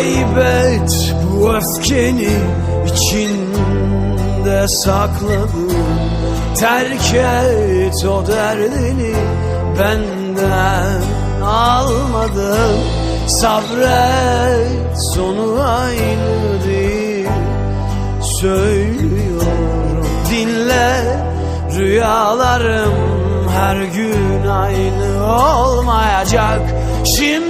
Kaybet bu öfkeni içinde sakladın Terk et o derdini benden almadın Sabret sonu aynı değil. Söylüyorum dinle. Rüyalarım her gün aynı olmayacak. Şimdi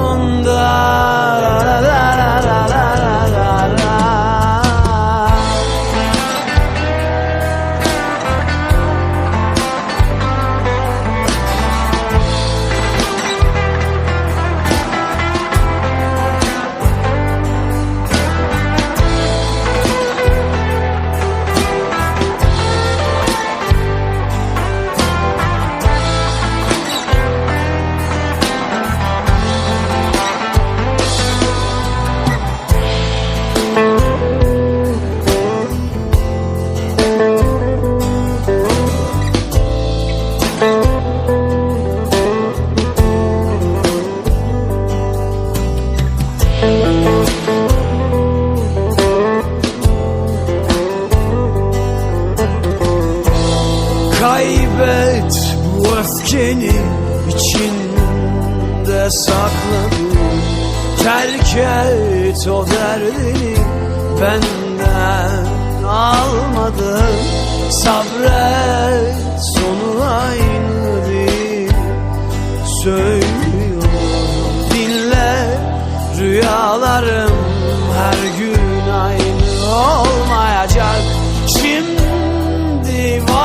öfkeni içinde sakladın Terk et o derdini benden almadın. Sabret sonu aynı değil. Söylüyorum dinle Rüyalarım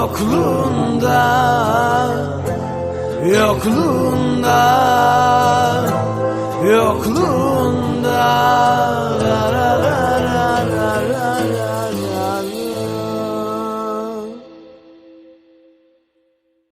Yokluğunda Yokluğunda